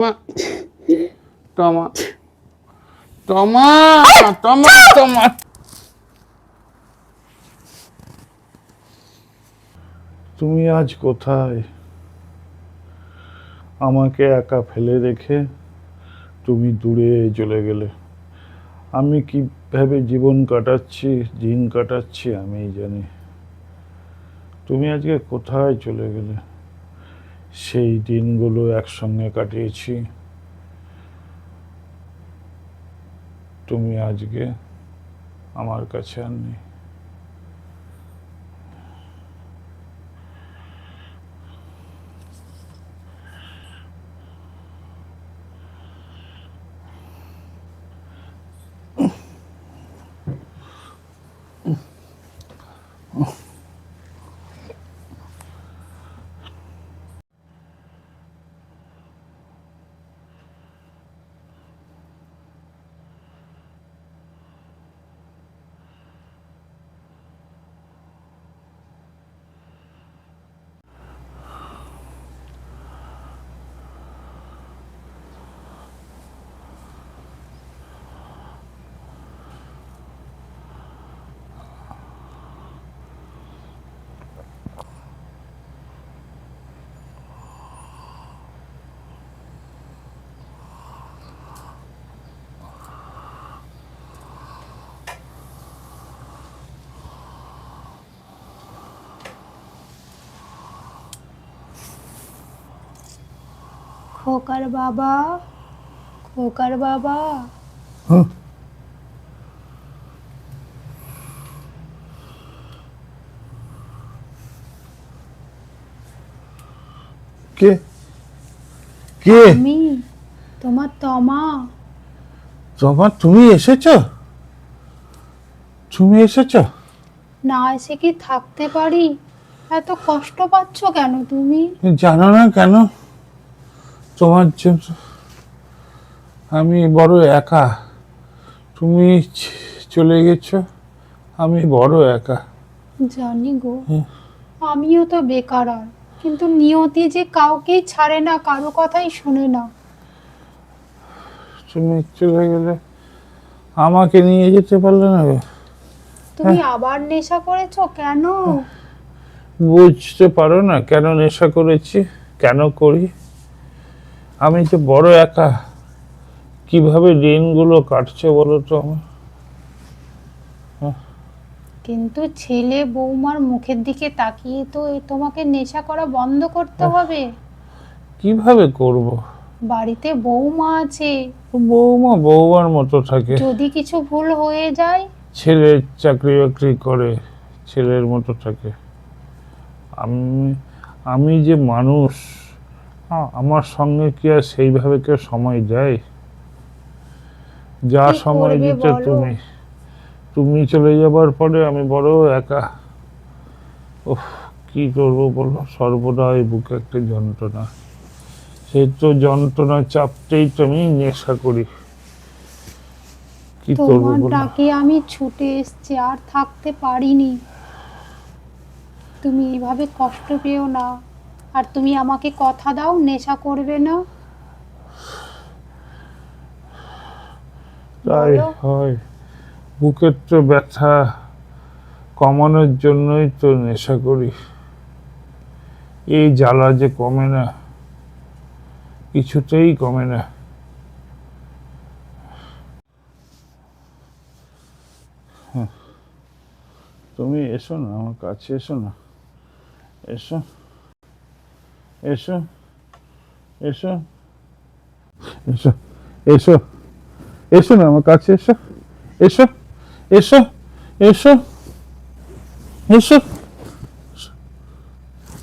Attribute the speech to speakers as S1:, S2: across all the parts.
S1: টমা। টমা। টমা টমা
S2: তুমি আজ কোথায়? আমাকে একা ফেলে রেখে তুমি দূরে চলে গেলে। আমি কীভাবে জীবন কাটাচ্ছি দিন কাটাচ্ছি আমি জানি। তুমি আজকে কোথায় চলে গেলে? সেই দিনগুলো একসঙ্গে কাটিয়েছি। তুমি আজকে আমার কাছে আর নেই।
S3: খোকার বাবা খোকার বাবা।
S2: কে? কে?
S3: আমি তোমার তমা।
S2: তোমার তুমি এসেছ? তুমি এসেছ?
S3: না এসে কি থাকতে পারি? এত কষ্ট পাচ্ছ কেন তুমি
S2: জানো না কেন? তোমার জন্য আমি বড় একা। তুমি চলে গেছো আমি বড় একা।
S3: জানি গো। আমিও তো বেকার আর। কিন্তু নিয়তি যে কাউকেই ছাড়ে না কারও কথাই শোনে না।
S2: তুমি চলে গেলে আমাকে নিয়ে যেতে পারলে না গো?
S3: তুমি
S2: হ্যাঁ।
S3: আবার নেশা করেছ কেন?
S2: বুঝতে পারো না কেন নেশা করেছি কেন করি? আমি তো বড় একা কীভাবে দিনগুলো কাটছে বলো তো আমার
S3: কিন্তু ছেলে বৌমার মুখের দিকে তাকিয়ে তো তোমাকে নেশা করা বন্ধ করতে হবে।
S2: কীভাবে করব?
S3: বাড়িতে বৌমা আছে।
S2: বৌমা বৌমার মতো থাকে।
S3: যদি কিছু ভুল হয়ে যায়?
S2: ছেলে চাকরি বাকরি করে ছেলের মতো থাকে। আমি আমি যে মানুষ আমার সঙ্গে কি আর সেইভাবে কেউ সময় দেয় যা সময় দিত? তুমি। তুমি চলে যাবার পরে আমি বড় একা। ওহ কি করব বলো? সর্বদা এই বুকে একটা যন্ত্রণা। সেই তো যন্ত্রণা চাপতেই তো আমি নেশা করি। কি করব
S3: তোমার
S2: বলো?
S3: ডাকে আমি ছুটে এসছি আর থাকতে পারিনি। তুমি এইভাবে কষ্ট পেও না। আর তুমি আমাকে কথা দাও নেশা করবে না।
S2: তাই হয়। বুকের তো ব্যথা কমানোর জন্যই তো নেশা করি। এই জ্বালা যে কমে না কিছুতেই কমে না। তুমি এসো না আমার কাছে এসো না। এসো। এসো এসো এসো এসো এসো না আমার কাছে, এসো এসো এসো এসো এসো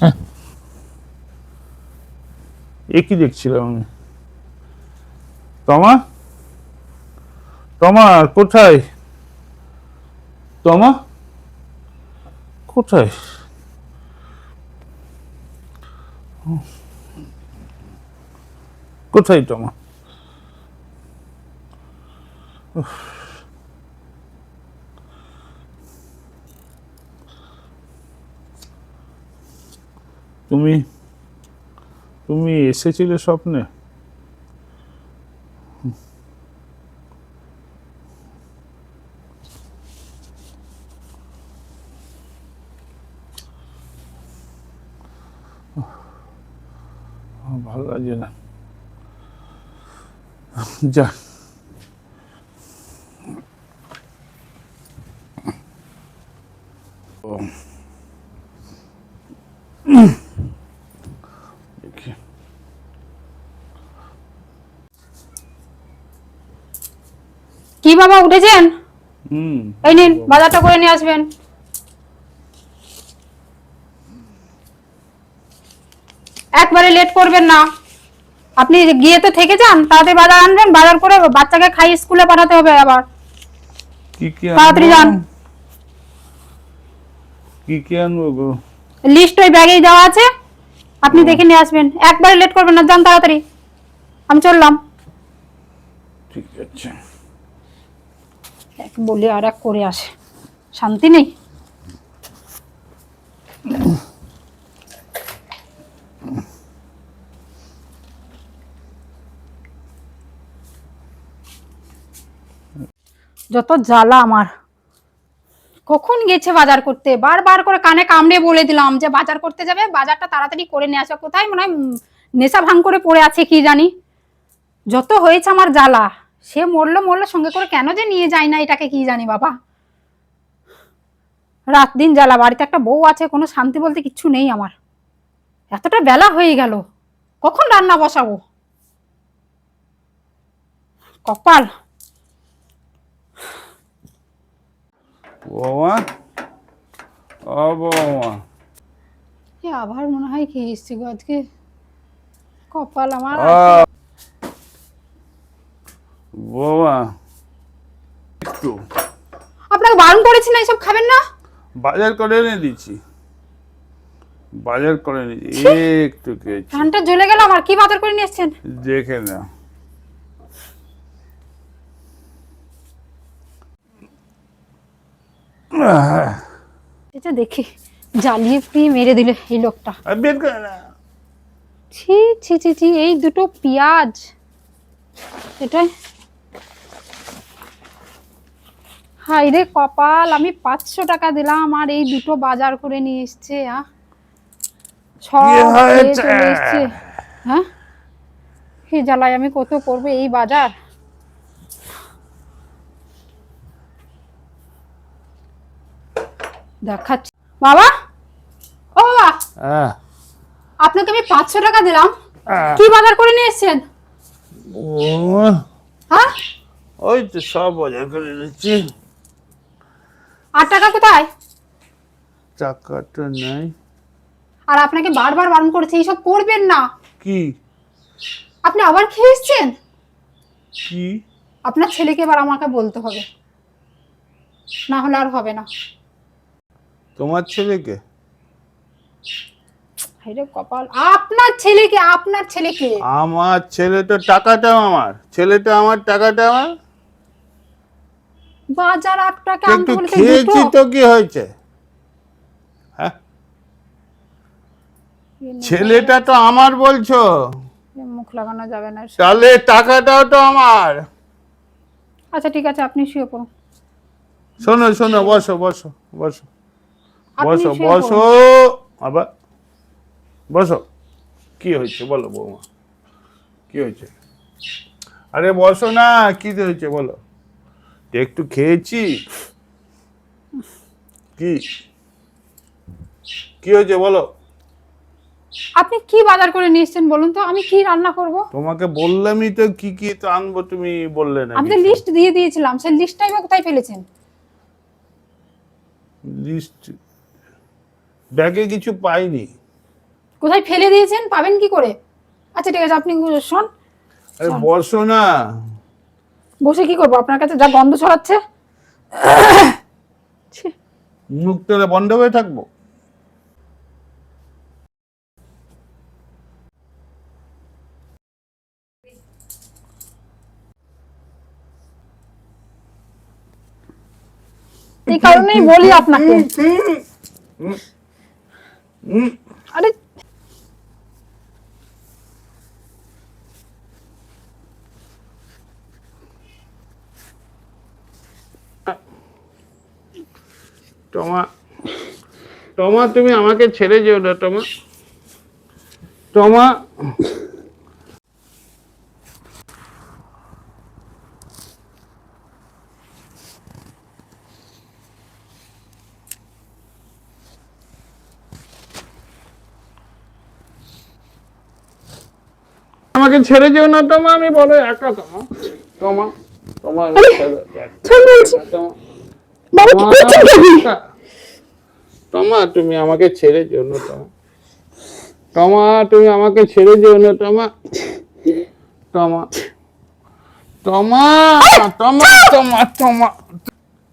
S2: হ্যাঁ। এ কি দেখছিলাম আমি? তমা? তমা, কোথায়? তমা? কোথায়? কোথায় তোমা তুমি তুমি এসেছিলে স্বপ্নে?
S1: ভালো লাগছে না। যা
S3: কি বাবা উঠেছেন?
S1: হুম।
S3: এই নিন বাজারটা করে নিয়ে আসবেন। একবারে লেট করবেন না। আপনি গিয়ে তো থেকে যান তাড়াতাড়ি বাজার আনবেন বাজার করে বাচ্চাকে খাই স্কুলে পাঠাতে হবে আবার।
S1: কি কি
S3: তাড়াতাড়ি যান।
S1: কি কি আনব গো?
S3: লিস্ট ওই ব্যাগেই দেওয়া আছে আপনি দেখে নিয়ে আসবেন। একবারে লেট করবেন না যান তাড়াতাড়ি। আমি চললাম।
S1: ঠিক আছে।
S3: এক বলে আর এক করে আসে। শান্তি নেই? যত জ্বালা আমার। কখন গেছে বাজার করতে? বারবার করে কানে কামড়ে বলে দিলাম যে বাজার করতে যাবে, বাজারটা তাড়াতাড়ি করে নিয়ে আসো। কোথায় মনে হয় নেশা ভাঙ করে পড়ে আছে কি জানি। যত হয়েছে আমার জ্বালা, সে মরলো মরলো সঙ্গে করে কেন যে নিয়ে যায় না এটাকে কি জানি বাবা। রাত দিন জ্বালা, বাড়িতে একটা বউ আছে, কোনো শান্তি বলতে কিচ্ছু নেই আমার। এতটা বেলা হয়ে গেল, কখন রান্না বসাবো? কপাল।
S1: বৌমা ও বৌমা
S3: এ আবার মনে হয় এসছি গো আজকে কপাল আমার
S1: বৌমা একটু
S3: আপনাকে বারণ করেছি না এসব খাবেন না?
S1: বাজার করে এনে দিচ্ছি। বাজার করে নিয়েছি একটু খেয়েছি।
S3: ধানটা জ্বলে গেল আমার কি বাজার করে নিয়ে এসছেন?
S1: দেখে না
S3: এটা দেখি জ্বালিয়ে পুড়িয়ে মেরে দিলে এই লোকটা।
S1: বের করে না।
S3: ছি ছি ছি ছি এই দুটো পেঁয়াজ। এটাই। হাই রে কপাল আমি পাঁচশো টাকা দিলাম আর এই দুটো বাজার করে নিয়ে এসছে
S1: কি
S3: হ্যাঁ? হে জ্বালায় আমি কত করব এই বাজার? দেখাচ্ছি। বাবা! ও বাবা!
S1: হ্যাঁ।
S3: আপনাকে আমি পাঁচশো টাকা দিলাম। কি বাজার করে নিয়ে এসছেন? হ্যাঁ?
S1: ওই তো সব বাজার করে
S3: আট টাকা কোথায়?
S1: টাকাটা নাই।
S3: আর আপনাকে বারবার বারণ করেছে এইসব করবেন না।
S1: কি?
S3: আপনি আবার খেয়ে এসছেন?
S1: কি?
S3: আপনার ছেলেকে এবার আমাকে বলতে হবে। না হলে আর হবে না।
S1: তোমার ছেলেকে?
S3: হাইরে কপাল আপনার ছেলেকে আপনার ছেলেকে।
S1: আমার ছেলে তো টাকাটা আমার। ছেলেটা আমার টাকাটা আমার।
S3: বাজার আট টাকা আনতে বলেছে
S1: খেয়েছি তো। কি হয়েছে? হ্যাঁ? ছেলেটা তো আমার বলছো।
S3: মুখ লাগানো যাবে না।
S1: তাহলে টাকাটাও তো আমার।
S3: আচ্ছা ঠিক আছে আপনি শুয়ে পড়ুন।
S1: শোনো শোনো বসো বসো বসো। বসো বসো আবার বসো। কি হয়েছে বলো বৌমা? কি হয়েছে? আরে বসো না কি হয়েছে বলো? একটু খেয়েছি। কি? কি হয়েছে বলো?
S3: আপনি কি বাজার করে নিয়ে এসছেন বলুন তো? আমি কি রান্না করব?
S1: তোমাকে বললামই তো কি কি তো আনব তুমি বললে না
S3: আমি লিস্ট দিয়ে দিয়েছিলাম সেই লিস্টটাই বা কোথায় ফেলেছেন?
S1: লিস্ট ব্যাগে কিছু পাইনি।
S3: কোথায় ফেলে দিয়েছেন? পাবেন কি করে? আচ্ছা ঠিক আছে আপনি শোন
S1: আরে বসো না।
S3: বসে কি করব? আপনার কাছে যা গন্ধ ছড়াচ্ছে। ছি,
S1: মুখ তোলে বন্ধ হয়ে থাকব?
S3: এই কারণেই বলি আপনাকে। আরে
S1: টমা টমা তুমি আমাকে ছেড়ে যেও না টমা। টমা আমাকে ছেড়ে যেও না টমা আমি বলো একা টমা, টমা তুমি আমাকে ছেড়ে যেও না তুমি আমাকে ছেড়ে যেও না টমা টমা টমা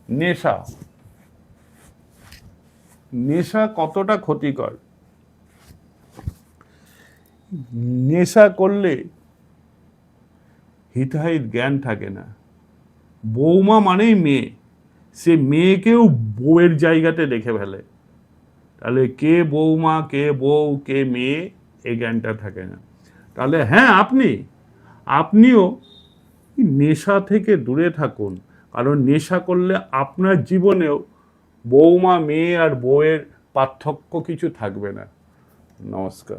S1: নেশা। নেশা কতটা ক্ষতিকর? নেশা করলে হিতাহিত জ্ঞান থাকে না। বৌমা মানেই মেয়ে। সে মেয়েকেও বউয়ের জায়গাতে দেখে ফেলে। তাহলে কে বৌমা, কে বউ, কে মেয়ে, এই জ্ঞানটা থাকে না। তাহলে হ্যাঁ আপনি, আপনিও নেশা থেকে দূরে থাকুন। কারণ নেশা করলে আপনার জীবনেও বৌমা, মেয়ে আর বউয়ের পার্থক্য কিছু থাকবে না। নমস্কার।